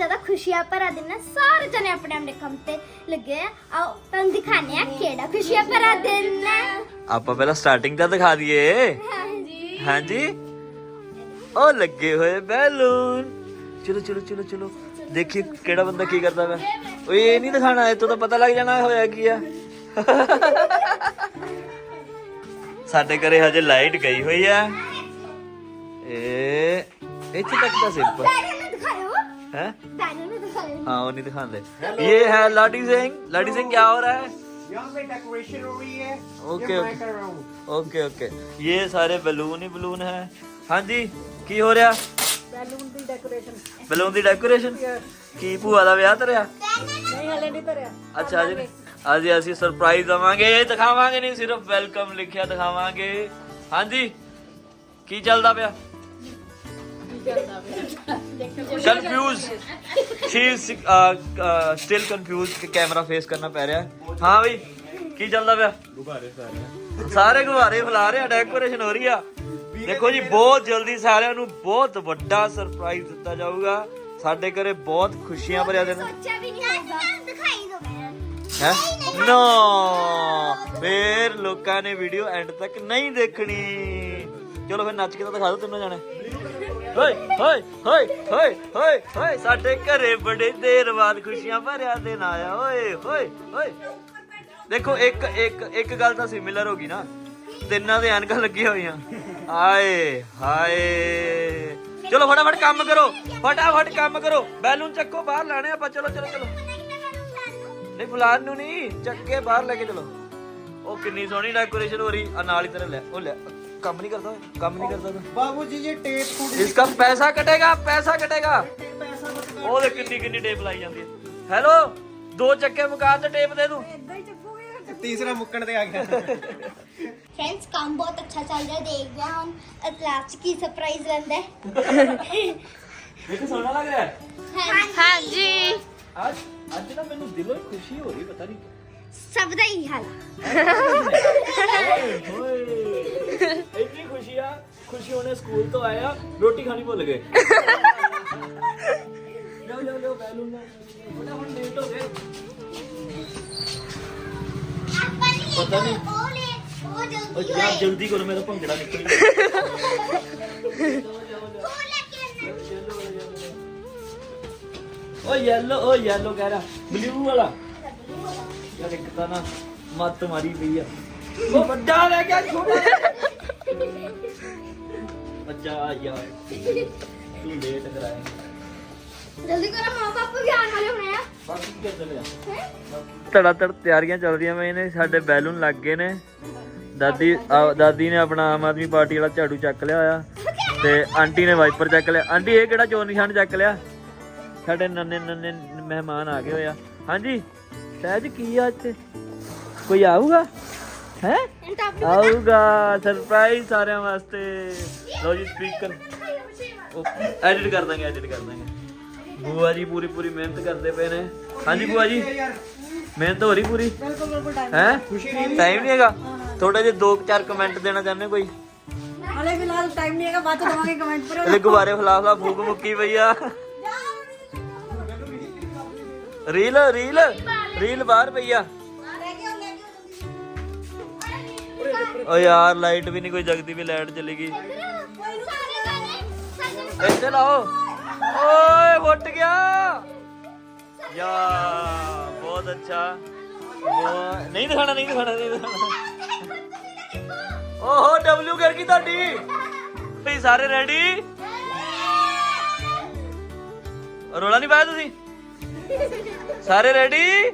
ਜ਼ਿਆਦਾ ਖੁਸ਼ੀਆਂ ਭਰਾ ਦਿਨ ਹੈ ਸਾਰੇ ਜਣੇ ਆਪਣੇ ਆਪਣੇ ਕੰਮ ਤੇ ਲੱਗੇ ਆ ਆਓ ਤੁਹਾਨੂੰ ਦਿਖਾਣੇ ਆ ਕਿਹੜਾ ਖੁਸ਼ੀਆਂ ਭਰਾ ਦਿਨ ਹੈ ਆਪਾਂ ਪਹਿਲਾਂ ਸਟਾਰਟਿੰਗ ਤਾਂ ਦਿਖਾ ਦਈਏ ਹਾਂਜੀ ਹਾਂਜੀ ਉਹ ਲੱਗੇ ਹੋਏ ਬੈਲੂਨ ਚਲੋ ਚਲੋ ਚਲੋ ਚਲੋ ਦੇਖੀ ਕਿਹੜਾ ਬੰਦਾ ਕੀ ਕਰਦਾ ਵਾ ਓਏ ਇਹ ਨਹੀਂ ਦਿਖਾਣਾ ਇਹ ਤੋਂ ਤਾਂ ਪਤਾ ਲੱਗ ਜਾਣਾ ਹੋਇਆ ਕੀ ਆ ਸਾਡੇ ਘਰੇ ਹਜੇ ਲਾਈਟ ਗਈ ਹੋਈ ਆ ਇਹ ਇੱਥੇ ਤੱਕ ਤਾਂ ਸਿੰਪਲ ਡੈਡੀ ਨੂੰ ਦਿਖਾਓ ਹੈ ਡੈਡੀ ਨੂੰ ਦਿਖਾਓ हाँ वो नहीं दिखाते ये है लाडी सिंह लाडी सिंह क्या हो रहा है यहाँ पे डेकोरेशन हो रही है ओके, ये ओके। मैं कर रहा हूँ ओके ओके ये सारे बलून ही बलून है हाँ जी ਕੀ ਹੋ ਰਿਹਾ बैलून की डेकोरेशन ਬਲੂਨ ਦੀ ਡੈਕੋਰੇਸ਼ਨ ਕੀ ਭੂਆ ਦਾ ਵਿਆਹ ਤਰਿਆ नहीं हले नहीं तरह ਅੱਛਾ ਜੀ ਅੱਜ ਅਸੀਂ ਸਰਪ੍ਰਾਈਜ਼ ਦਵਾਂਗੇ ਦਿਖਾਵਾਂਗੇ ਨਹੀਂ ਸਿਰਫ ਵੈਲਕਮ ਲਿਖਿਆ ਦਿਖਾਵਾਂਗੇ ਹਾਂਜੀ ਕੀ ਚੱਲਦਾ ਪਿਆ Confused she is still confused ਕਿ ਕੈਮਰਾ ਫੇਸ ਕਰਨਾ ਪੈ ਰਿਹਾ ਹੈ। ਹਾਂ ਬਈ ਕੀ ਚੱਲਦਾ ਪਿਆ ਗੁਬਾਰੇ ਸਾਰੇ ਸਾਰੇ ਗੁਬਾਰੇ ਫੁਲਾ ਰਹੇ ਡੈਕੋਰੇਸ਼ਨ ਹੋ ਰਹੀ ਆ ਦੇਖੋ ਜੀ ਬਹੁਤ ਜਲਦੀ ਸਾਰਿਆਂ ਨੂੰ ਬਹੁਤ ਵੱਡਾ ਸਰਪ੍ਰਾਈਜ਼ ਦਿੱਤਾ ਜਾਊਗਾ ਸਾਡੇ ਘਰੇ ਬਹੁਤ ਖੁਸ਼ੀਆਂ ਭਰਿਆ ਦਿਨ ਸੋਚਿਆ ਵੀ ਨਹੀਂ ਹੋਗਾ ਦਿਖਾਈ ਦੋ ਹੈ ਨੋ ਫੇਰ ਲੋਕਾਂ ਨੇ ਵੀਡੀਓ ਐਂਡ ਤੱਕ ਨਹੀਂ ਦੇਖਣੀ ਚਲੋ ਫਿਰ ਨੱਚ ਕੇ ਤਾਂ ਦਿਖਾ ਦਿਓ ਤਿੰਨੋਂ ਜਾਣੇ ਹੋਏ ਹੋਏ ਹੋਏ ਹੋਏ ਹੋਏ ਹੋਏ ਸਾਡੇ ਘਰੇ ਬੜੇ ਦੇਰ ਬਾਅਦ ਖੁਸ਼ੀਆਂ ਭਰਿਆ ਦਿਨ ਆਇਆ। ਓਏ ਹੋਏ ਹੋਏ ਦੇਖੋ, ਇੱਕ ਇੱਕ ਇੱਕ ਗੱਲ ਤਾਂ ਸਿਮਿਲਰ ਹੋ ਗਈ ਨਾ। ਤਿੰਨਾਂ ਦੇ ਐਨਕਾਂ ਲੱਗੀਆਂ ਹੋਈਆਂ। ਆਏ ਹਾਏ। ਚਲੋ, ਫਟਾਫਟ ਕੰਮ ਕਰੋ। ਫਟਾਫਟ ਕੰਮ ਕਰੋ। ਬੈਲੂਨ ਚੱਕੋ, ਬਾਹਰ ਲਾਣੇ ਆਪਾਂ। ਚਲੋ ਚਲੋ ਚਲੋ। ਨਹੀਂ ਫੁਲਾਨ ਨੂੰ ਨਹੀਂ। ਚੱਕ ਕੇ ਬਾਹਰ ਲੈ ਕੇ ਚਲੋ। ਉਹ ਕਿੰਨੀ ਸੋਹਣੀ ਡੈਕੋਰੇਸ਼ਨ ਹੋ ਰਹੀ। ਆ ਨਾਲ ਹੀ ਤੇਰੇ ਲੈ, ਉਹ ਲੈ। ਕੰਮ ਨਹੀਂ ਕਰਦਾ ਓਏ, ਕੰਮ ਨਹੀਂ ਕਰਦਾ ਓਏ। बाबू जी ये टेप टूट इसका पैसा कटेगा पैसा कटेगा पैसा मत ਉਹ ਦੇ ਕਿੰਨੀ ਕਿੰਨੀ ਟੇਪ ਲਾਈ ਜਾਂਦੀ ਹੈ ਹੈਲੋ ਦੋ ਚੱਕੇ ਮੁਕਾ ਤੇ ਟੇਪ ਦੇ ਦੂੰ तीसरा मुक्कड़ दे आ गया ਫਰੈਂਡਸ ਕੰਮ ਬਹੁਤ ਅੱਛਾ ਚੱਲ ਰਿਹਾ ਦੇਖਦੇ ਹਾਂ ਹੁਣ ਅਤਲਾਸ ਕੀ ਸਰਪ੍ਰਾਈਜ਼ ਰਹਿੰਦਾ ਹੈ ਦੇਖੋ ਸੋਹਣਾ ਲੱਗ ਰਿਹਾ ਹੈ ਹਾਂਜੀ ਅੱਜ ਅੱਜ ਨਾ ਮੈਨੂੰ ਦਿਲੋਂ ਹੀ ਖੁਸ਼ੀ ਹੋ ਰਹੀ ਪਤਾ ਨਹੀਂ ਸਭ ਦਾ ਹੀ ਹਾਲ ਆ। ਓਏ ਇੰਨੀ ਖੁਸ਼ੀ ਆ ਖੁਸ਼ੀ ਹੋਣੇ ਸਕੂਲ ਤੋਂ ਆਇਆ ਰੋਟੀ ਖਾਣੀ ਭੁੱਲ ਗਏ ਲਿਓ ਲਿਓ ਲਿਓ ਬੈਲੂਨ ਨਾ ਫਟਾਫਟ ਲੇਟ ਹੋ ਗਏ ਆਪਾਂ ਨਹੀਂ ਪਤਾ ਨਹੀਂ। ਉਹ ਲੈ ਉਹ ਓ ਜਲਦੀ ਯਾਰ ਹੋਏ ਜਲਦੀ ਕਰੋ ਮੇਰਾ ਭੰਗੜਾ ਨਿਕਲ ਗਿਆ ਉਹ ਲੈ ਕੇ ਆਉਣਾ। ਓ ਯੈਲੋ ਓ ਯੈਲੋ ਕਹਿ ਰਿਹਾ ਬਲੂ ਵਾਲਾ ਯਾਰ ਇੱਕ ਤਾਂ ਨਾ ਮੱਤ ਮਾਰੀ ਪਈ ਆ। ਉਹ ਵੱਡਾ ਲੈ ਕੇ ਆ ਛੋਟਾ ਬੱਚਾ ਆ ਯਾਰ ਤੂੰ ਲੇਟ ਕਰਾਏਂਗਾ ਜਲਦੀ ਕਰੋ ਮਾਂ ਪਾਪਾ ਵੀ ਆਉਣ ਵਾਲੇ ਹੋਣੇ ਆ। ਬਸ ਕੀ ਧੜਾ ਧੜ ਤਿਆਰੀਆਂ ਚੱਲ ਰਹੀਆਂ ਮੈਂ ਨੇ ਸਾਡੇ ਬੈਲੂਨ ਲੱਗ ਗਏ ਨੇ। ਦਾਦੀ ਆ- ਦਾਦੀ ਨੇ ਆਪਣਾ ਆਮ ਆਦਮੀ ਪਾਰਟੀ ਵਾਲਾ ਝਾੜੂ ਚੱਕ ਲਿਆ ਹੋਇਆ। ਤੇ ਆਂਟੀ ਨੇ ਵਾਈਪਰ ਚੱਕ ਲਿਆ। ਆਂਟੀ ਇਹ ਕਿਹੜਾ ਚੋਰ ਨਿਸ਼ਾਨ ਚੱਕ ਲਿਆ? ਸਾਡੇ ਨੰਨੇ ਨੰਨੇ ਮਹਿਮਾਨ ਆ ਗਏ ਹੋਇਆ ਹਾਂਜੀ? ਸਹਿਜ ਕੀ ਆ ਇੱਥੇ ਕੋਈ ਆਊਗਾ? ਹੈ? ਆਊਗਾ ਸਰਪ੍ਰਾਈਜ਼ ਸਾਰਿਆਂ ਵਾਸਤੇ। ਲਓ ਜੀ ਸਪੀਕਰ ਐਡਿਟ ਕਰ ਦਾਂਗੇ ਐਡਿਟ ਕਰ ਦਾਂਗੇ। ਬੂਆ ਜੀ ਪੂਰੀ ਪੂਰੀ ਮਿਹਨਤ ਕਰਦੇ ਪਏ ਨੇ। ਹਾਂਜੀ ਬੂਆ ਜੀ। ਮਿਹਨਤ ਹੋ ਰਹੀ ਪੂਰੀ? ਹੈ? ਟਾਈਮ ਨਹੀਂ ਹੈਗਾ। ਥੋੜਾ ਜਿਹਾ ਦੋ ਚਾਰ ਕਮੈਂਟ ਦੇਣਾ ਚਾਹੁੰਦੇ ਕੋਈ? ਹਲੇ ਫਿਲਹਾਲ ਟਾਈਮ ਨਹੀਂ ਹੈਗਾ ਬਾਅਦ ਚ ਦਵਾਂਗੇ ਕਮੈਂਟ ਪਰ ਇਹ ਗੁਬਾਰੇ ਫਲਾ ਫਲਾ ਫੂਕ ਮੁੱਕੀ ਪਈ ਆ। ਰੀਲ ਰੀਲ ਰੀਲ ਬਾਹਰ ਪਈ ਆ। ਓ ਯਾਰ, ਲਾਈਟ ਵੀ ਨਹੀਂ ਕੋਈ ਜਗਦੀ ਵੀ ਲਾਈਟ ਚਲੀ ਗਈ। ਇੱਥੇ ਲਾਓ। ਓਏ ਫੁੱਟ ਗਿਆ। ਯਾ, ਬਹੁਤ ਅੱਛਾ। ਨਹੀਂ ਦਿਖਾਣਾ ਨਹੀਂ ਦਿਖਾਣਾ ਨਹੀਂ ਦਿਖਾਣਾ ਓਹੋ ਡਬਲਯੂ ਕਰ ਗਈ ਤੁਹਾਡੀ। ਭਈ ਸਾਰੇ ਰੈਡੀ ਰੋਲਾ ਨਹੀਂ ਪਾਇਆ ਤੁਸੀਂ? ਸਾਰੇ ਰੈਡੀ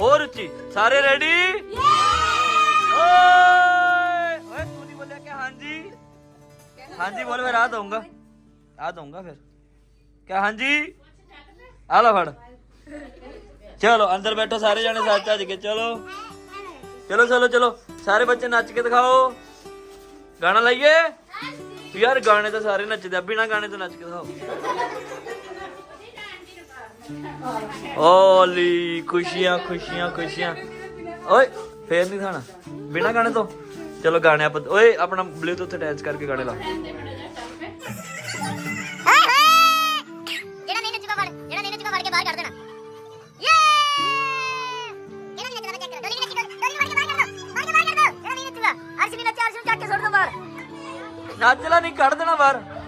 ਹੋਰ ਉੱਚੀ ਸਾਰੇ ਰੈਡੀ ਓਏ ਓਏ ਤੂੰ ਨਹੀਂ ਬੋਲਿਆ ਕਿ ਹਾਂਜੀ? ਹਾਂਜੀ ਬੋਲ ਫਿਰ ਆ ਦਊਂਗਾ। ਆ ਦਊਂਗਾ ਫਿਰ। ਕਿਆ ਹਾਂਜੀ? ਆ ਲਓ ਫੜ। ਚਲੋ ਅੰਦਰ ਬੈਠੋ ਸਾਰੇ ਜਾਣੇ ਸਾਥ ਚੱਜ ਕੇ ਚਲੋ। ਚਲੋ ਚਲੋ ਚਲੋ ਸਾਰੇ ਬੱਚੇ ਨੱਚ ਕੇ ਦਿਖਾਓ। ਗਾਣਾ ਲਾਈਏ? ਯਾਰ ਗਾਣੇ ਤਾਂ ਸਾਰੇ ਨੱਚਦੇ ਆ ਬਿਨਾ ਗਾਣੇ ਤੋਂ ਨੱਚ ਕੇ ਦਿਖਾਓ। ਓਲੀ ਖੁਸ਼ੀਆਂ ਖੁਸ਼ੀਆਂ ਖੁਸ਼ੀਆਂ। ਓਏ ਫੇਰ ਨਹੀਂ ਖਾਣਾ। ਬਿਨਾ ਗਾਣੇ ਤੋਂ। ਚਲੋ ਗਾਣੇ ਆਪਾਂ ਓਏ ਆਪਣਾ ਬਲੂਟੂਥ ਅਟੈਚ ਕਰਕੇ ਗਾਣੇ ਲਾ। ਨਾਚਲਾ ਨਹੀਂ ਕੱਢ ਦੇਣਾ ਬਾਹਰ।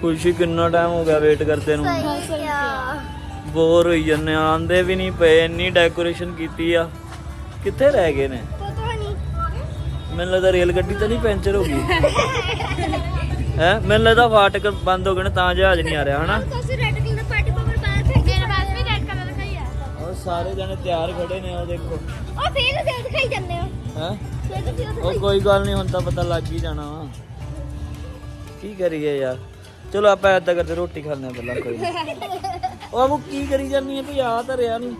ਖੁਸ਼ੀ ਕਿੰਨਾ ਟਾਈਮ ਹੋ ਗਿਆ ਵੇਟ ਕਰਦੇ ਨੂੰ। ਬੋਰ ਹੋਈ ਜੰਨੇ ਆਂਦੇ ਵੀ ਨਹੀਂ ਪਏ ਇੰਨੀ ਡੈਕੋਰੇਸ਼ਨ ਕੀਤੀ ਆ। ਕਿੱਥੇ ਰਹਿ ਗਏ ਨੇ? ਪਤਾ ਨਹੀਂ। ਮੈਨੂੰ ਲੱਗਦਾ ਰੇਲ ਗੱਡੀ ਤਾਂ ਨਹੀਂ ਪੈਂਚਰ ਹੋ ਗਈ। ਹੈ? ਮੈਨੂੰ ਲੱਗਦਾ ਫਾਟਕ ਬੰਦ ਹੋ ਗਏ ਨੇ ਤਾਂ ਜਹਾਜ਼ ਨਹੀਂ ਆ ਰਿਹਾ ਹਨਾ? ਤੁਸੀਂ ਰੈੱਡ ਕਲਰ ਦਾ ਪਾਰਟੀ ਪਾਵਰ ਬਾਹਰ ਫੇਕ ਮੇਰੇ ਪਾਸ ਵੀ ਰੈੱਡ ਕਲਰ ਦਾ ਹੀ ਆ। ਉਹ ਸਾਰੇ ਜਣੇ ਤਿਆਰ ਖੜੇ ਨੇ ਉਹ ਦੇਖੋ। ਉਹ ਫੇਰ ਦੇ ਦਿਖਾਈ ਜਾਂਦੇ ਹੋ। ਹੈ? ਫੇਰ ਤੁਸੀਂ ਉਹ ਕੋਈ ਗੱਲ ਨਹੀਂ ਹੁਣ ਤਾਂ ਪਤਾ ਲੱਗ ਹੀ ਜਾਣਾ ਵਾ। ਕੀ ਕਰੀਏ ਯਾਰ? ਚਲੋ ਆਪਾਂ ਏਦਾਂ ਕਰਦੇ ਰੋਟੀ ਖਾਣੇ ਆ ਪਹਿਲਾਂ ਕੋਈ ਨੀ। ਉਹ ਆਪ ਕੀ ਕਰੀ ਜਾਨੀ ਹੈ ਤੂੰ ਆ ਤਾਂ ਰਿਆ ਨਹੀਂ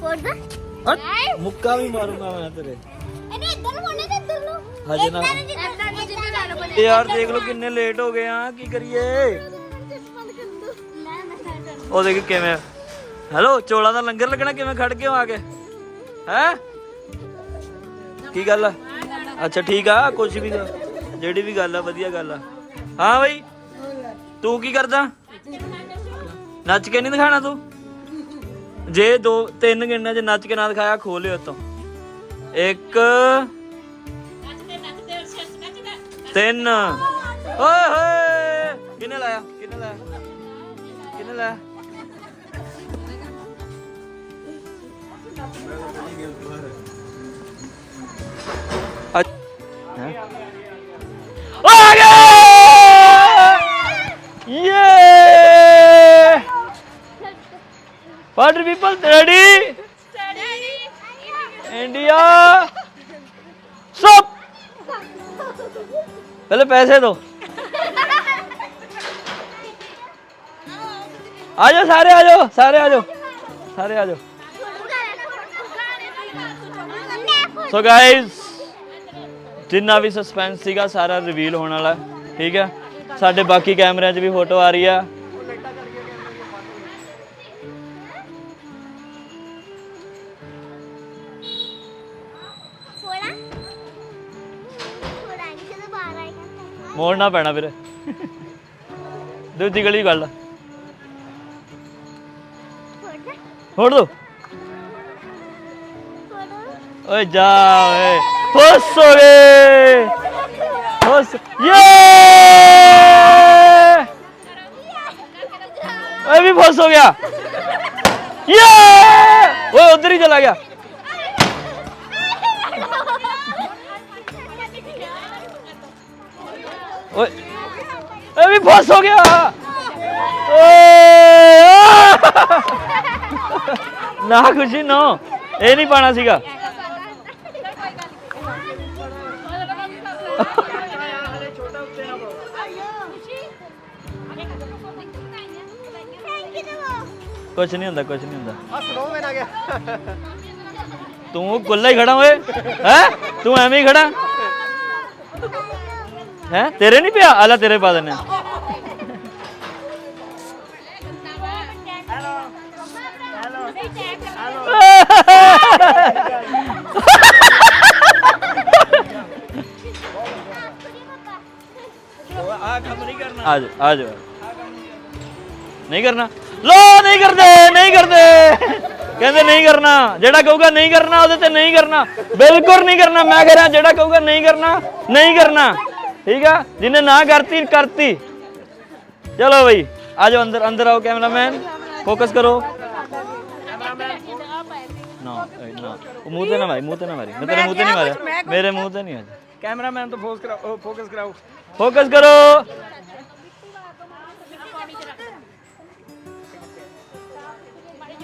ਫੋੜਦਾ ਹਟ ਮੁੱਕਾ ਵੀ ਮਾਰੂੰਗਾ ਮੈਂ ਤੇਰੇ। ਇਹਨੇ ਇੱਧਰ ਨੂੰ ਹੋਣੇ ਤੇ ਇੱਧਰ ਨੂੰ। ਹਜੇ ਨਾ। ਇੱਧਰ ਬਣੇ ਯਾਰ ਦੇਖ ਲਓ ਕਿੰਨੇ ਲੇਟ ਹੋ ਗਏ ਆ ਕੀ ਕਰੀਏ? ਉਹ ਦੇਖ ਕਿਵੇਂ ਹੈਲੋ ਚੋਲਾਂ ਦਾ ਲੰਗਰ ਲੱਗਣਾ ਕਿਵੇਂ ਖੜ ਕੇ ਆ ਕੇ? ਹੈ? ਕੀ ਗੱਲ ਆ? ਅੱਛਾ ਠੀਕ ਆ ਕੁਝ ਵੀ ਜਿਹੜੀ ਵੀ ਗੱਲ ਆ ਵਧੀਆ ਗੱਲ ਆ। ਹਾਂ ਬਈ। ਤੂੰ ਕੀ ਕਰਦਾ? ਨੱਚ ਕੇ ਨਹੀਂ ਦਿਖਾਣਾ ਤੂੰ? ਜੇ ਦੋ, ਤਿੰਨ ਗਿਣਨੇ ਚ ਨੱਚ ਕੇ ਨਾ ਦਿਖਾਇਆ ਖੋਲਿਓ ਤੋਂ ਇੱਕ, ਤਿੰਨ। ਓਏ ਹੋਏ! ਕਿੰਨੇ ਲਾਇਆ? ਕਿੰਨੇ ਲਾਇਆ? ਕਿੰਨੇ ਲਾਇਆ? ਆ water people ready India stop पहले पैसे दो आ जाओ सारे आ जाओ सारे आ जाओ सारे आ जाओ ਸੋ ਗਾਇਸ ਜਿੰਨਾ ਵੀ ਸਸਪੈਂਸ ਸੀਗਾ ਸਾਰਾ ਰਿਵੀਲ ਹੋਣ ਵਾਲਾ ਹੈ, ਠੀਕ ਹੈ ਸਾਡੇ ਬਾਕੀ ਕੈਮਰਿਆਂ 'ਚ ਵੀ ਫੋਟੋ ਆ ਰਹੀ ਆ ਮੋੜਨਾ ਪੈਣਾ ਵੀਰੇ। ਦੂਜੀ ਗਲੀ ਗੱਲ। ਥੋੜਾ ਫੋੜ ਦੋ। ਥੋੜਾ ਓਏ ਜਾ ਓਏ। ਫੁੱਸ ਹੋ ਗਏ। ਯੇ। ਓਏ ਵੀ ਫੁੱਸ ਹੋ ਗਿਆ। ਯੇ। ਓਏ ਉਧਰ ਹੀ ਚਲਾ ਗਿਆ। ਓਏ ਓਏ ਵੀ ਫੁੱਸ ਹੋ ਗਿਆ। ਓਏ। ਨਾ ਖੁਸ਼ੀ, ਨਾ। ਇਹ ਨਹੀਂ ਪਾਣਾ ਸੀਗਾ। ਕੁਝ ਨਹੀਂ ਹੁੰਦਾ ਕੁਝ ਨਹੀਂ ਹੁੰਦਾ। ਆ ਸਨੋਮੈਨ ਆ ਗਿਆ ਤੂੰ ਕੁੱਲਾ ਹੀ ਖੜਾ ਓਏ। ਹੈ? ਤੂੰ ਐਵੇਂ ਹੀ ਖੜਾ? ਹੈ? ਤੇਰੇ ਨਹੀਂ ਪਿਆ? ਆਲਾ ਤੇਰੇ ਪਾ ਦਿੰਨੇ ਆ। ਆ ਨਹੀਂ ਕਰਨਾ ਨਹੀਂ ਕਰਨਾ। ਲੋ, ਨਹੀਂ ਕਰਦੇ ਨਹੀਂ ਕਰਦੇ। ਕਹਿੰਦੇ ਨਹੀਂ ਕਰਨਾ। ਜਿਹੜਾ ਕਹੂਗਾ ਨਹੀਂ ਕਰਨਾ, ਉਹਦੇ ਤੇ ਨਹੀਂ ਕਰਨਾ। ਬਿਲਕੁਲ ਨਹੀਂ ਕਰਨਾ। ਮੈਂ ਕਹਿ ਰਿਹਾ, ਜਿਹੜਾ ਕਹੂਗਾ ਨਹੀਂ ਕਰਨਾ ਨਹੀਂ ਕਰਨਾ। ਠੀਕ ਆ? ਜਿਹਨੇ ਨਾ ਕਰਤੀ ਕਰਤੀ। ਚਲੋ ਬਈ ਆ ਜਾਓ ਅੰਦਰ ਅੰਦਰ ਆਓ ਕੈਮਰਾਮੈਨ। ਫੋਕਸ ਕਰੋ। ਨਾ ਇਹ ਨਾ। ਉਹ ਮੂੰਹ ਤੇ ਨਾ ਮਾਰੀ ਮੂੰਹ ਤੇ ਨਾ ਮਾਰੀ। ਮੈਂ ਤੇਰੇ ਮੂੰਹ ਤੇ ਨਹੀਂ ਮਾਰਿਆ। ਮੇਰੇ ਮੂੰਹ ਤੇ ਨਹੀਂ ਆ। ਕੈਮਰਾਮੈਨ ਤੋਂ ਫੋਕਸ ਕਰਾਓ ਫੋਕਸ ਕਰਾਓ। ਫੋਕਸ ਕਰੋ।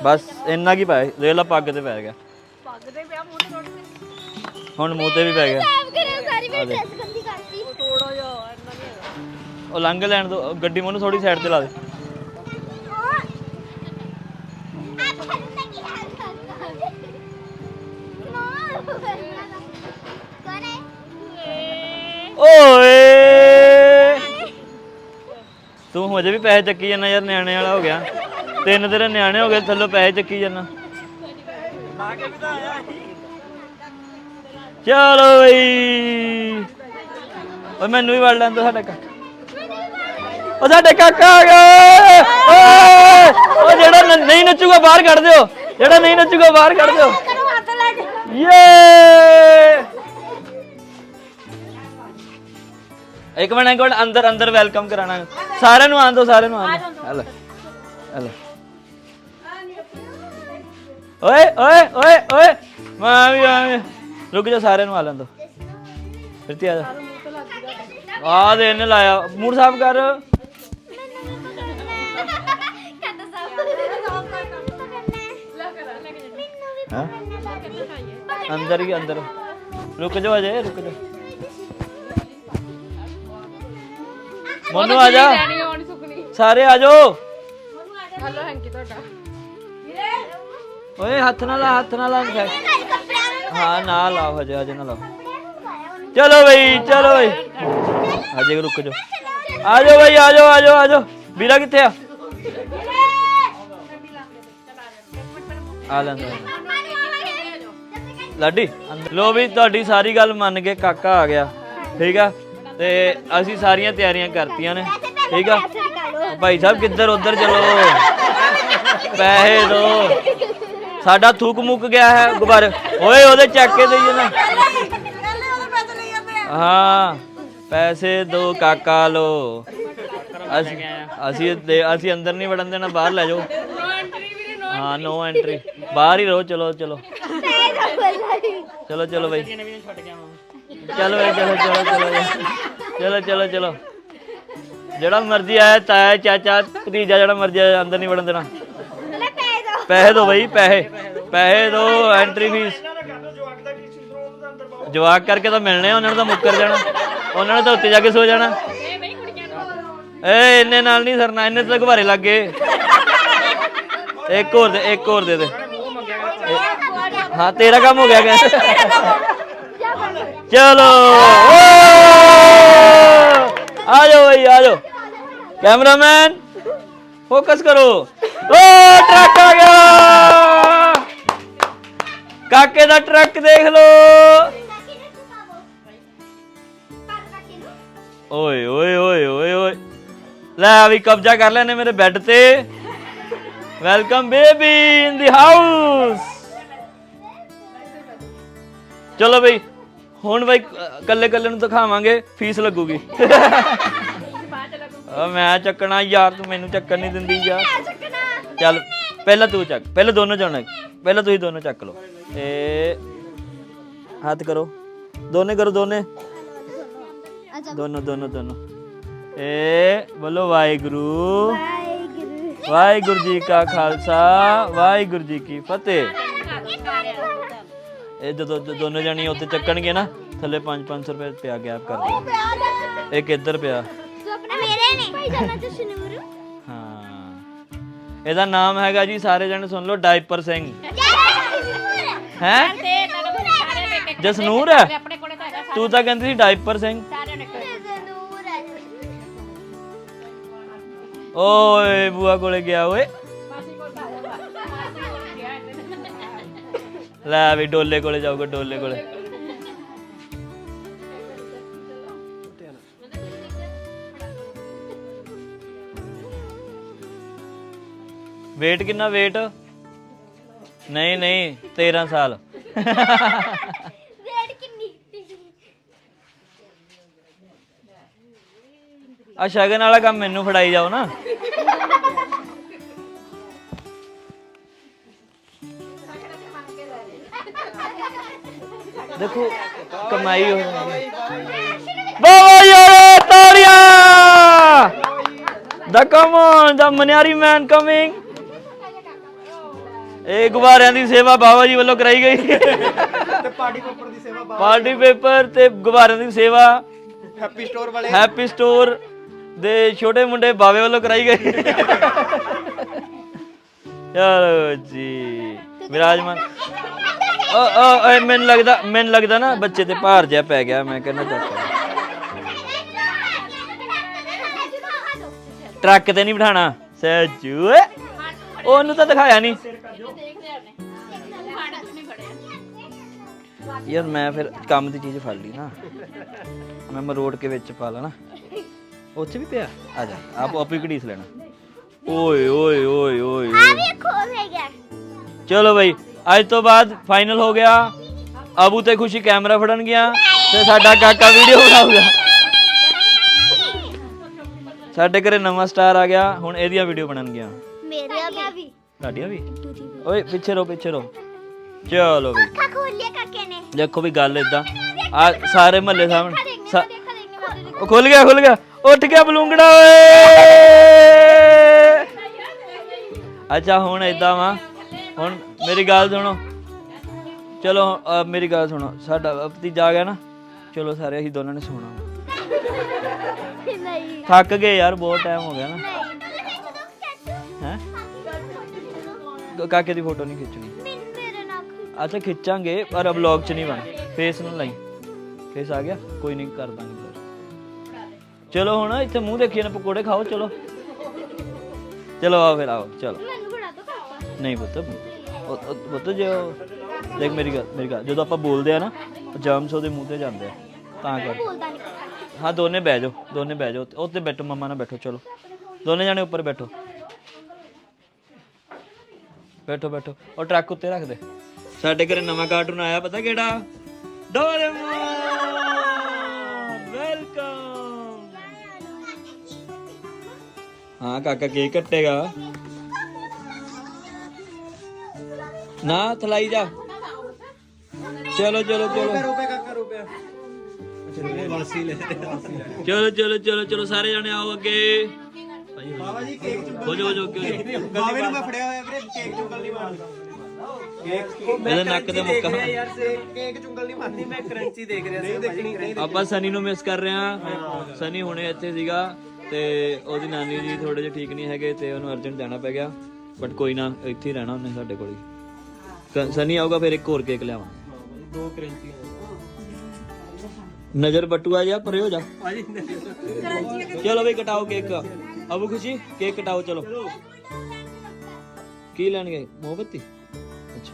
ਬਸ ਇੰਨਾ ਕੀ ਪਾਇਆ ਦੇਖ ਲਾ ਪੱਗ ਤੇ ਪੈ ਗਿਆ। ਪੱਗ ਤੇ ਪਿਆ ਮੂੰਹ ਤੇ ਹੁਣ ਮੂੰਹ ਤੇ ਵੀ ਪੈ ਗਿਆ। ਸਾਰੀ ਮੇਰੀ ਡਰੈਸ ਗੰਦੀ ਕਰਤੀ ਉਹ ਲੰਘ ਲੈਣ ਦੋ ਗੱਡੀ ਮੈਨੂੰ ਥੋੜੀ ਸਾਈਡ ਤੇ ਲਾ ਦੇ। ਓਏ! ਤੂੰ ਹਜੇ ਵੀ ਪੈਸੇ ਚੱਕੀ ਜਾਂਦਾ ਯਾਰ ਨਿਆਣੇ ਵਾਲਾ ਹੋ ਗਿਆ। ਤਿੰਨ ਤੇਰੇ ਨਿਆਣੇ ਹੋ ਗਏ ਥੱਲੋਂ ਪੈਸੇ ਚੱਕੀ ਜਾਂਦਾ। ਚਲੋ ਬਈ ਓਏ, ਮੈਨੂੰ ਵੀ ਵੜ ਲੈਂਦਾ ਸਾਡਾ ਕਾਕਾ। ਉਹ ਸਾਡੇ ਕਾਕਾ ਆ ਗਿਆ, ਓਏ ਉਹ ਜਿਹੜਾ ਨ- ਨਹੀਂ ਨੱਚੂਗਾ, ਬਾਹਰ ਕੱਢ ਦਿਓ। ਜਿਹੜਾ ਨਹੀਂ ਨੱਚੂਗਾ, ਬਾਹਰ ਕੱਢ ਦਿਓ। ਯੇ। ਇੱਕ ਮਿੰਟ ਇੱਕ ਮਿੰਟ, ਅੰਦਰ ਅੰਦਰ ਵੈਲਕਮ ਕਰਾਣਾ ਸਾਰਿਆਂ ਨੂੰ ਆਣ ਦਿਓ ਸਾਰਿਆਂ ਨੂੰ ਆਣ ਦਿਓ ਹਲੋ ਹਲੋ। ਓਏ ਓਏ ਓਏ ਓਏ। ਮੈਂ ਵੀ ਆ ਰੁਕ ਜਾ, ਸਾਰਿਆਂ ਨੂੰ ਆ ਲੈਣ ਦੋ। ਫਿਰ ਤੇ ਆ ਜਾ। ਆ ਦੇ ਇਹਨੇ ਲਾਇਆ। ਮੂਡ ਸਾਫ਼ ਕਰ। ਹਾਂ? ਅੰਦਰ ਹੀ ਅੰਦਰ। ਰੁਕ ਜਾ ਅਜੇ ਰੁਕ ਜਾ ਮੋਨੂ ਆ ਜਾ। ਸਾਰੇ ਆ ਜਾਓ। ਹਲੋ ਹੈਂਕੀ ਤੁਹਾਡਾ। ਓਏ ਹੱਥ ਨਾਲ ਹੱਥ ਨਾਲ ਹਾਂ ਨਾ ਲਾਓ ਹਜੇ ਹਜੇ ਨਾ ਲਾਓ ਚਲੋ ਬਈ ਚਲੋ ਬਈ। ਹਜੇ ਰੁਕ ਜਾ ਆ ਜਾਓ ਬਈ, ਆ ਜਾਓ ਆ ਜਾਓ ਆ ਜਾਓ। ਵੀਰਾ ਕਿੱਥੇ ਆ? ਆ ਲੈਂਦਾ ਲਾਡੀ ਲੋ ਵੀ ਤੁਹਾਡੀ ਸਾਰੀ ਗੱਲ ਮੰਨ ਕੇ ਕਾਕਾ ਆ ਗਿਆ। ਠੀਕ ਆ? ਤੇ ਅਸੀਂ ਸਾਰੀਆਂ ਤਿਆਰੀਆਂ ਕਰਤੀਆਂ ਨੇ। ਠੀਕ ਆ? ਭਾਈ ਸਾਹਿਬ, ਕਿੱਧਰ ਉਧਰ ਚਲੋ? ਪੈਸੇ ਦੋ। ਸਾਡਾ ਥੁੱਕ ਮੁੱਕ ਗਿਆ ਹੈ, ਗੁਬਾਰ। ਓਏ, ਉਹਦੇ ਚੱਕ ਕੇ ਦੇਈਏ ਨਾ। ਹਾਂ ਪੈਸੇ ਦੋ ਕਾਕਾ ਲੋ। ਅਸੀਂ ਅਸੀਂ ਦੇ- ਅਸੀਂ ਅੰਦਰ ਨਹੀਂ ਵੜਨ ਦੇਣਾ ਬਾਹਰ ਲੈ ਜਾਓ। ਹਾਂ ਨੋ ਐਂਟਰੀ ਬਾਹਰ ਹੀ ਰਹੋ ਚਲੋ ਚਲੋ। ਚਲੋ ਚਲੋ ਬਈ। ਚਲੋ ਬਈ ਚਲੋ ਚਲੋ ਚਲੋ ਬਈ। ਚਲੋ ਚਲੋ ਚਲੋ। ਜਿਹੜਾ ਮਰਜ਼ੀ ਆਇਆ ਤਾਇਆ ਚਾਚਾ ਭਤੀਜਾ ਜਿਹੜਾ ਮਰਜ਼ੀ ਆਇਆ ਅੰਦਰ ਨਹੀਂ ਵੜਨ ਦੇਣਾ। ਪੈਸੇ ਦੋ। ਬਈ ਪੈਸੇ। ਪੈਸੇ ਦੋ ਐਂਟਰੀ ਫੀਸ ਜਵਾਕ ਕਰਕੇ ਤਾਂ ਮਿਲਣੇ ਆ, ਉਹਨਾਂ ਨੂੰ ਤਾਂ ਮੁੱਕਰ ਜਾਣਾ। ਉਹਨਾਂ ਨੇ ਤਾਂ ਉੱਤੇ ਜਾ ਕੇ ਸੋ ਜਾਣਾ। ਏ ਇੰਨੇ ਨਾਲ ਨਹੀਂ ਸਰਨਾ ਇੰਨੇ ਤਾਂ ਘਵਾਰੇ ਲੱਗ ਗਏ। ਇੱਕ ਹੋਰ ਦੇ ਇੱਕ ਹੋਰ ਦੇ ਦੇ। ਹਾਂ ਤੇਰਾ ਕੰਮ ਹੋ ਗਿਆ ਗਿਆ। ਚਲੋ। ਓ! ਆ ਜਾਓ ਬਈ ਆ ਜਾਓ। ਕੈਮਰਾਮੈਨ ਫੋਕਸ ਕਰੋ। ਓ ਟਰੱਕ ਆ ਗਿਆ। ਕਾਕੇ ਦਾ ਟਰੱਕ ਦੇਖ ਲਓ। ਓਏ ਓਏ ਓਏ ਓਏ ਓਏ। ਲੈ ਵੀ ਕਬਜ਼ਾ ਕਰ ਲੈਨੇ ਮੇਰੇ ਬੈੱਡ ਤੇ। Welcome baby in the house ਚਲੋ ਬਈ ਹੁਣ ਬਈ ਕੱਲੇ ਕੱਲੇ ਨੂੰ ਦਿਖਾਵਾਂਗੇ ਫੀਸ ਲੱਗੂਗੀ। ਆ ਮੈਂ ਚੱਕਣਾ ਯਾਰ ਤੂੰ ਮੈਨੂੰ ਚੱਕਣ ਨਹੀਂ ਦਿੰਦੀ ਯਾਰ। ਚੱਲ ਪਹਿਲਾਂ ਤੂੰ ਚੱਕ ਪਹਿਲਾਂ ਦੋਨੋਂ ਜਾਣਾ ਪਹਿਲਾਂ ਤੁਸੀਂ ਦੋਨੋਂ ਚੱਕ ਲਓ। ਇਹ ਹੱਥ ਕਰੋ। ਦੋਨੇ ਕਰੋ ਦੋਨੇ। ਦੋਨੋਂ ਦੋਨੋਂ ਦੋਨੋਂ। ਇਹ ਬੋਲੋ ਵਾਹਿਗੁਰੂ। ਵਾਹਿਗੁਰੂ। ਜੀ ਕਾ ਖਾਲਸਾ ਵਾਹਿਗੁਰੂ ਜੀ ਕੀ ਫਤਿਹ। ਇਹ ਜਦੋਂ ਦੋਨੋਂ ਜਾਣੀ ਉੱਤੇ ਚੱਕਣਗੇ ਨਾ ਥੱਲੇ 5-500 ਰੁਪਏ ਪਿਆ ਗੈਪ ਕਰ ਦਿਓ। ਇੱਕ ਇੱਧਰ ਪਿਆ। ਮੇਰੇ ਨੇ ਭਾਈ ਜਾਨਾ ਜਸ਼ਨੂਰ ਹਾਂ। ਇਹਦਾ ਨਾਮ ਹੈਗਾ ਜੀ ਸਾਰੇ ਜਣੇ ਸੁਣ ਲਓ ਡਾਈਪਰ ਸਿੰਘ। ਹੈ? ਜਸਨੂਰ ਹੈ? ਤੂੰ ਤਾਂ ਕਹਿੰਦੀ ਸੀ ਡਾਈਪਰ ਸਿੰਘ। ਓਏ, ਬੂਆ ਕੋਲੇ ਗਿਆ ਓਏ। ਲੈ ਵੀ ਡੋਲੇ ਕੋਲੇ ਜਾਊਗਾ, ਡੋਲੇ ਕੋਲੇ। weight ਕਿੰਨਾ weight? ਨਹੀਂ ਨਹੀਂ 13 ਸਾਲ ਰੇਡ ਕਿੰਨੀ ਆ ਸ਼ਗਨ ਵਾਲਾ ਕੰਮ ਮੈਨੂੰ ਫੜਾਈ ਜਾਓ ਨਾ। ਦੇਖੋ ਕਮਾਈ ਹੋ ਰਹੀ ਬਾਬਾ ਯਾਰ ਤਾੜੀਆਂ! ਦਾ come on the ਮਨਿਆਰੀ man coming ਇਹ ਗੁਬਾਰਿਆਂ ਦੀ ਸੇਵਾ ਬਾਬਾ ਜੀ ਵੱਲੋਂ ਕਰਾਈ ਗਈ। ਤੇ ਪਾਰਟੀ ਪੇਪਰ ਦੀ ਸੇਵਾ ਪਾਰਟੀ ਪੇਪਰ ਤੇ ਗੁਬਾਰਿਆਂ ਦੀ ਸੇਵਾ। ਹੈਪੀ ਸਟੋਰ ਵਾਲੇ। ਹੈਪੀ ਸਟੋਰ ਦੇ ਛੋਟੇ ਮੁੰਡੇ ਬਾਵੇ ਵੱਲੋਂ ਕਰਾਈ ਗਈ। ਚਲੋ ਜੀ ਵਿਰਾਜਮਾਨ। ਓ ਓ ਓਏ, ਮੈਨੂੰ ਲੱਗਦਾ ਮੈਨੂੰ ਲੱਗਦਾ ਨਾ ਬੱਚੇ ਤੇ ਭਾਰ ਜਿਹਾ ਪੈ ਗਿਆ ਮੈਂ ਕਹਿੰਦਾ ਚੱਕ ਟਰੱਕ ਤੇ ਨਹੀਂ ਬਿਠਾਣਾ। ਸੱਜੂ ਓਏ। ਉਹਨੂੰ ਤਾਂ ਦਿਖਾਇਆ ਨਹੀਂ। ਯਾਰ ਮੈਂ ਫਿਰ ਕੰਮ ਦੀ ਚੀਜ਼ ਫੜ ਲਈ ਨਾ। ਮੈਂ ਮਰੋੜ ਕੇ ਵਿੱਚ ਪਾ ਲੈਣਾ। ਉੱਥੇ ਵੀ ਪਿਆ? ਆ ਜਾ ਆਪ ਆਪੇ ਘੜੀਸ ਲੈਣਾ। ਓਏ ਓਏ ਓਏ ਓਏ ਓਏ। ਵੀ ਖੋਲ ਹੈ ਗਿਆ ਚਲੋ ਬਈ ਅੱਜ ਤੋਂ ਬਾਅਦ ਫਾਈਨਲ ਹੋ ਗਿਆ। ਅਬੂ ਤੇ ਖੁਸ਼ੀ ਕੈਮਰਾ ਫੜਨ ਗਿਆ ਤੇ ਸਾਡਾ ਕਾਕਾ ਵੀਡੀਓ ਬਣਾਊਗਾ ਸਾਡੇ ਘਰੇ ਨਵਾਂ ਸਟਾਰ ਆ ਗਿਆ ਹੁਣ ਇਹਦੀਆਂ ਵੀਡੀਓ ਬਣਨਗੀਆਂ। ਮੇਰੀਆਂ ਵੀ। ਤੁਹਾਡੀਆਂ ਵੀ। ਓਏ ਪਿੱਛੇ ਰੋ ਪਿੱਛੇ ਰੋ ਚਲੋ ਕਾਕੇ ਨੇ। ਦੇਖੋ ਵੀ ਗੱਲ ਇਦਾਂ ਆ ਸਾਰੇ ਮਹੱਲੇ ਸਾਹਮਣੇ। ਸਾ- ਉਹ ਖੁੱਲ ਗਿਆ ਖੁੱਲ ਗਿਆ। ਉੱਠ ਗਿਆ ਬਲੂੰਗੜਾ ਓਏ। ਅੱਛਾ ਹੁਣ ਇਦਾਂ ਵਾ। ਹੁਣ ਮੇਰੀ ਗੱਲ ਸੁਣੋ। ਚਲੋ ਅਹ ਮੇਰੀ ਗੱਲ ਸੁਣੋ। ਸਾਡਾ ਭਤੀਜਾ ਆ ਗਿਆ ਨਾ। ਚਲੋ ਸਾਰੇ ਅਸੀਂ ਦੋਨਾਂ ਨੇ ਸੋਣਾ ਨਹੀਂ। ਥੱਕ ਗਏ ਯਾਰ ਬਹੁਤ ਟਾਈਮ ਹੋ ਗਿਆ ਨਾ। ਹੈ? ਕਾਕੇ ਦੀ ਫੋਟੋ ਨਹੀਂ ਖਿੱਚਣੀ। ਮੇਰੇ ਨਾਲ ਅੱਛਾ ਖਿੱਚਾਂਗੇ ਪਰ ਵਲੌਗ ਚ ਨਹੀਂ ਬਣ। ਫੇਸ ਨਾ ਲਾਈ। ਫੇਸ ਆ ਗਿਆ? ਕੋਈ ਨਹੀਂ ਕਰ ਦਾਂਗੇ। ਚਲੋ ਹੁਣ ਇੱਥੇ ਮੂੰਹ ਦੇਖੀਏ ਨਾ ਪਕੌੜੇ ਖਾਓ ਚਲੋ। ਚਲੋ ਆਓ ਫਿਰ ਆਓ ਚਲੋ। ਮੈਨੂੰ ਬਣਾ ਦੋ ਪਾਪਾ ਨਹੀਂ ਪੁੱਤ ਉਹ- ਉਹ- ਪੁੱਤ ਜੇ ਉਹ- ਦੇਖ ਮੇਰੀ ਗੱਲ ਮੇਰੀ ਗੱਲ ਜਦੋਂ ਆਪਾਂ ਬੋਲਦੇ ਆ ਨਾ ਜਰਮਸ ਉਹਦੇ ਮੂੰਹ ਤੇ ਜਾਂਦੇ ਆ ਤਾਂ ਕਰ। ਬੋਲਦਾ ਨਹੀਂ ਹਾਂ ਦੋਨੇ ਬਹਿ ਜਾਓ ਦੋਨੇ ਬਹਿ ਜਾਓ ਉੱਤੇ ਬੈਠੋ ਮਮਾ ਨਾਲ ਬੈਠੋ ਚਲੋ। ਦੋਨੇ ਜਾਣੇ ਉੱਪਰ ਬੈਠੋ। ਬੈਠੋ ਬੈਠੋ ਉਹ ਟਰੱਕ ਉੱਤੇ ਰੱਖ ਦੇ। ਸਾਡੇ ਘਰੇ ਨਵਾਂ ਕਾਰਟੂਨ ਆਇਆ ਪਤਾ ਕਿਹੜਾ? ਡੋਰੇਮੋਨ! ਹਾਂ ਕਾਕਾ ਕੇਕ ਕੱਟੇਗਾ? ਨਾ ਥਲਾਈ ਜਾ। ਚਲੋ ਚਲੋ ਚਲੋ। ਰੁਪਏ ਕਾਕਾ ਰੁਪਏ ਵਾਸੀ ਲੈ ਚਲੋ ਚਲੋ ਚਲੋ ਚਲੋ ਸਾਰੇ ਜਾਣੇ ਆਓ ਅੱਗੇ। ਬਾਬਾ ਜੀ ਕੇਕ ਚੁੰਗਲ ਹੋ ਜਾਓ ਹੋ ਜਾਓ ਕਿਉਂ ਬਾਬੇ ਨੂੰ ਮੈਂ ਫੜਿਆ ਹੋਇਆ ਵੀਰੇ ਕੇਕ ਚੁੰਗਲ ਨਹੀਂ ਮਾਰਦਾ। ਕੇਕ ਇਹਦੇ ਨੱਕ ਤੇ ਮੁੱਕਾ ਯਾਰ ਸੇ ਕੇਕ ਚੁੰਗਲ ਨਹੀਂ ਮਾਰਨੀ ਮੈਂ ਕਰੰਚੀ ਦੇਖ ਰਿਹਾ ਸੀ ਆਪਾਂ ਸਨੀ ਨੂੰ ਮਿਸ ਕਰ ਰਹੇ ਹਾਂ। ਸਨੀ ਹੁਣੇ ਇੱਥੇ ਸੀਗਾ। ਤੇ ਉਹਦੀ ਨਾਨੀ ਜੀ ਥੋੜੇ ਜਿਹਾ ਠੀਕ ਨਹੀਂ ਹੈਗੇ ਤੇ ਉਹਨੂੰ ਅਰਜੈਂਟ ਜਾਣਾ ਪੈ ਗਿਆ ਬਟ ਕੋਈ ਨਾ ਇੱਥੇ ਹੀ ਰਹਿਣਾ ਉਹਨੇ ਸਾਡੇ ਕੋਲ ਹੀ। ਸਨੀ ਆਊਗਾ ਫਿਰ ਇੱਕ ਹੋਰ ਕੇਕ ਲਿਆਵਾਂ। ਦੋ ਕਰੰਚੀ ਨਜ਼ਰ ਬਟੂਆ ਜਾ ਪਰੇ ਹੋ ਜਾ। ਚਲੋ ਵੀ ਕਟਾਓ ਕੇਕ ਅਬੂ ਖੁਸ਼ੀ ਕੇਕ ਕਟਾਓ ਚਲੋ। ਕੀ ਲੈਣਗੇ? ਮੋਮਬੱਤੀ? ਅੱਛਾ।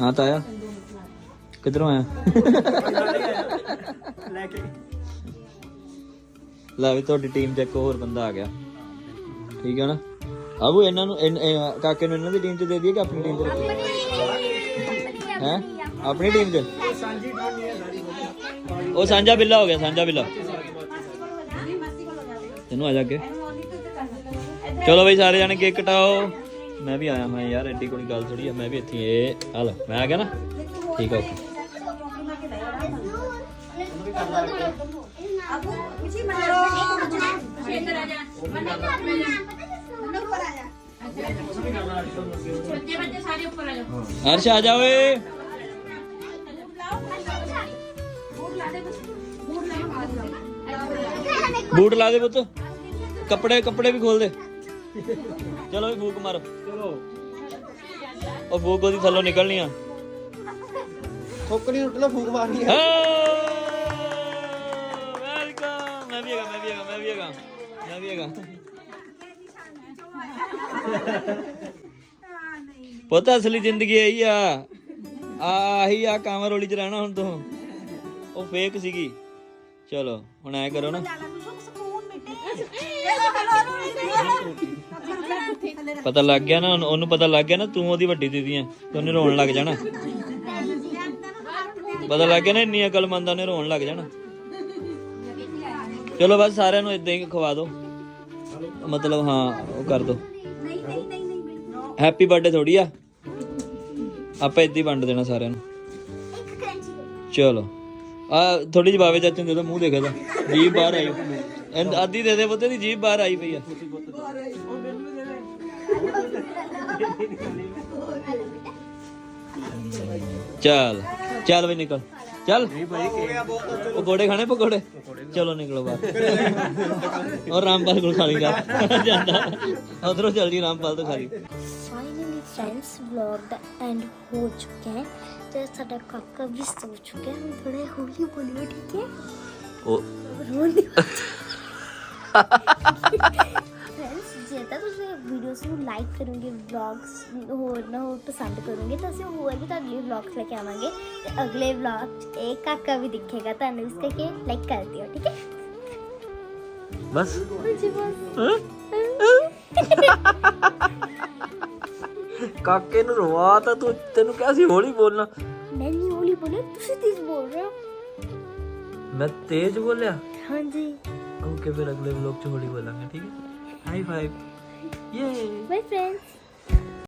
ਹਾਂ ਤਾਂ ਆਇਆ ਕਿੱਧਰੋਂ ਆਇਆ? ਲੈ ਕੇ ਲੈ ਵੀ ਤੁਹਾਡੀ ਟੀਮ 'ਚ ਇੱਕ ਹੋਰ ਬੰਦਾ ਆ ਗਿਆ। ਠੀਕ ਹੈ ਨਾ? ਅਬੂ ਇਹਨਾਂ ਨੂੰ, ਇਨ- ਇਹ ਕਾਕੇ ਨੂੰ ਇਹਨਾਂ ਦੀ ਟੀਮ 'ਚ ਦੇ ਦਈਏ ਕਿ ਆਪਣੀ ਟੀਮ 'ਚ ਹੈ? ਆਪਣੀ ਟੀਮ 'ਚ? ਉਹ ਸਾਂਝਾ ਬਿੱਲਾ ਹੋ ਗਿਆ, ਸਾਂਝਾ ਬਿੱਲਾ। ਤੈਨੂੰ ਆ ਜਾ ਅੱਗੇ। ਚਲੋ ਬਈ, ਸਾਰੇ ਜਾਣੇ ਕੇਕ ਕਟਾਓ। ਮੈਂ ਵੀ ਆਇਆ ਹਾਂ ਯਾਰ, ਐਡੀ ਕੋਈ ਗੱਲ ਥੋੜੀ ਆ, ਮੈਂ ਵੀ ਇੱਥੇ ਇਹ ਆ ਲੈ, ਮੈਂ ਆ ਗਿਆ ਨਾ। ਠੀਕ ਆ, ਓਕੇ। ਅਬੂ ਕੁਛੀ ਮੰਨ ਹਰਸ਼, ਆ ਜਾ ਓਏ। ਬੂਟ ਲਾ ਦੇ ਪੁੱਤ। ਕੱਪੜੇ ਕੱਪੜੇ ਵੀ ਖੋਲ ਦੇ। ਚਲੋ ਵੀ ਫੂਕ ਮਾਰੋ। ਚਲੋ ਉਹ ਫੂਕ ਉਹਦੀ ਥੱਲੋਂ ਨਿਕਲਣੀ ਆ। ਠੋਕਰੀ ਉੱਟ ਲੋ ਫੂਕ ਮਾਰਨੀ ਹੈ। ਵੈਲਕਮ ਮੈਂ ਵੀ ਹੈਗਾ, ਮੈਂ ਵੀ ਹੈਗਾ, ਮੈਂ ਵੀ ਹੈਗਾ। ਮੈਂ ਵੀ ਹੈਗਾ। ਪਤਾ, ਅਸਲੀ ਜ਼ਿੰਦਗੀ ਇਹੀ ਆ। ਆਹੀ ਆ ਕਾਮਰ ਵਾਲੀ ਚ ਰਹਿਣਾ ਹੁਣ ਤੂੰ। ਉਹ ਫੇਕ ਸੀਗੀ। ਚਲੋ, ਹੁਣ ਐ ਕਰੋ ਨਾ। ਪਤਾ ਲੱਗ ਗਿਆ ਨਾ ਉਹਨੂੰ- ਉਹਨੂੰ ਪਤਾ ਲੱਗ ਗਿਆ ਨਾ, ਤੂੰ ਉਹਦੀ ਵੱਡੀ ਦੀਦੀ ਆ, ਤੇ ਉਹਨੇ ਰੋਣ ਲੱਗ ਜਾਣਾ। ਪਤਾ ਲੱਗ ਗਿਆ ਨਾ ਇੰਨੀ ਅਕਲਮੰਦ ਆ ਰੋਣ ਲੱਗ ਜਾਣਾ। ਚਲੋ ਬਸ ਸਾਰਿਆਂ ਨੂੰ ਇਦਾਂ ਹੀ ਖਵਾ ਦਿਓ। ਮਤਲਬ ਹਾਂ, ਉਹ ਕਰ ਦਿਓ। ਹੈਪੀ ਬਰਥਡੇ ਥੋੜੀ ਆ। ਆਪਾਂ ਇਦਾਂ ਹੀ ਵੰਡ ਦੇਣਾ ਸਾਰਿਆਂ ਨੂੰ। ਚਲੋ। ਆ ਥੋੜੀ ਜਿਹੀ ਬਾਵੇ ਚਾਚੇ ਨੂੰ ਦੇ ਦੋ, ਮੂੰਹ ਦੇਖਦਾ ਜੀਭ ਬਾਹਰ ਆਈ। ਐਂ ਆਦੀ ਦੇ ਦੇ ਪੁੱਤੇ ਦੀ ਜੀਭ ਬਾਹਰ ਆਈ ਪਈ ਆ। ਚੱਲ। चल भाई निकल। चल। पकौड़े खाने पकौड़े? चलो निकलो बाहर। और रामपाल को खा लेगा उधरों जल्दी रामपाल तो खा ली। फ्रेंड्स ब्लॉग का एंड हो चुके हैं। तो साडा काका भी सो चुके हैं। थोड़े होली बोलिए ठीक है? ओ। रोने ਤਾਂ ਤੁਸੀਂ ਵੀਡੀਓਜ਼ ਨੂੰ ਲਾਈਕ ਕਰੋਗੇ ਵਲੌਗਸ ਹੋਰ ਨਾ ਹੋਰ ਪਸੰਦ ਕਰੋਗੇ ਤਾਂ ਅਸੀਂ ਹੋਰ ਵੀ ਤੁਹਾਡੇ ਲਈ ਵਲੌਗਸ ਲੈ ਕੇ ਆਵਾਂਗੇ ਤੇ ਅਗਲੇ ਵਲੌਗ 'ਚ ਇਹ ਕਾਕਾ ਵੀ ਦਿਖੇਗਾ ਤੁਹਾਨੂੰ ਇਸ ਕਰਕੇ ਲਾਈਕ ਕਰ ਦਿਓ ਠੀਕ ਹੈ ਬਸ ਜੀ ਬਸ ਕਾਕੇ ਨੂੰ ਰਵਾ ਤਾਂ ਤੂੰ ਤੈਨੂੰ ਕਿਹਾ ਸੀ ਹੌਲੀ ਬੋਲਣਾ ਮੈਂ ਨਹੀਂ ਹੌਲੀ ਬੋਲਿਆ ਤੁਸੀਂ ਤੇਜ਼ ਬੋਲ ਰਹੇ ਹੋ ਮੈਂ ਤੇਜ਼ ਬੋਲਿਆ ਹਾਂਜੀ ਓਕੇ ਫਿਰ ਅਗਲੇ ਵਲੌਗ ਚ ਹੌਲੀ ਬੋਲਾਂਗੇ ਠੀਕ ਹੈ ਹਾਈ ਫਾਈਵ ਯੇ ਬਾਈ ਫਰੈਂਡਸ